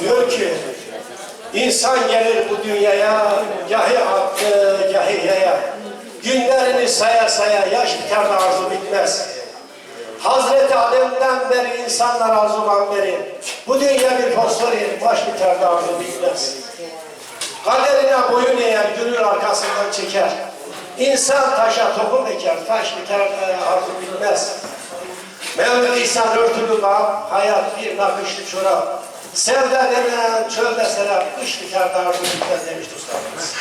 Diyor ki insan gelir bu dünyaya gahi haklı gahi yaya. Günlerini saya saya yaş biter de arzu bitmez. Hazreti Adem'den beri insanlar arzudan beri bu dünya bir fosfori baş biter de arzu bitmez. Kaderine boyun eğer gönül arkasından çeker. İnsan taşa topu eker, taş biter de arzu bitmez. Mevlid İsa örtülü dağ, hayat bir nakışlı çorap. Sevda denen çölde serap, kış biter de arzu bitmez demişti ustamız.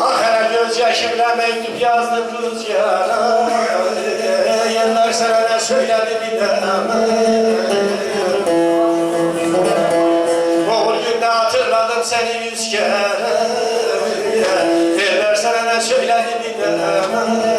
Ahire gözyaşımla mektup yazdım rüzgara Yıllar sana ne söyledi bilemem O hatırladım seni yüz kere Yıllar sana ne söyledi bilemem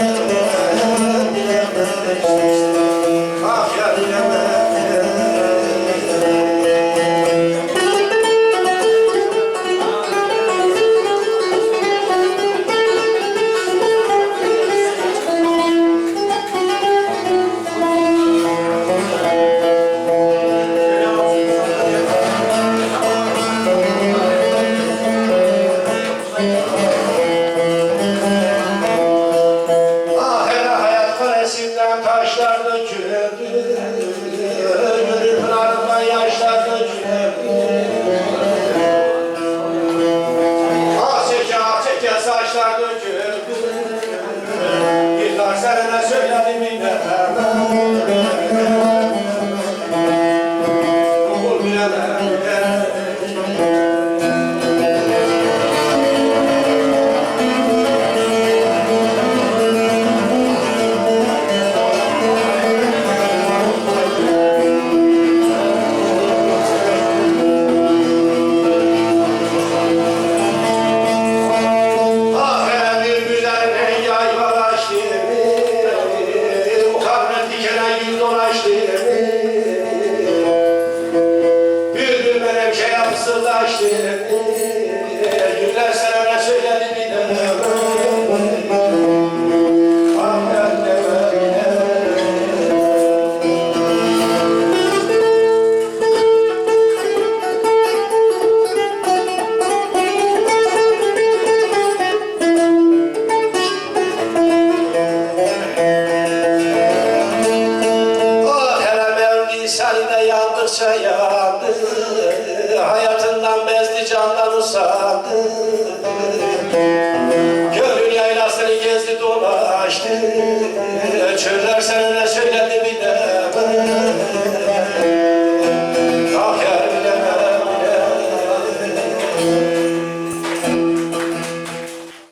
karesinden taşlar döküldü Gönül pınarından yaşlar döküldü çeke ah çeke saçlar döküldü Yıllar senene söyledim bilemem Oğul bilemem menevşeye fısıldaştı Güller senene söyledi bir de. Ah yandıkça yandı Hayatından bezdi candan usandı Gönül yaylasını gezdi dolaştı. Çöller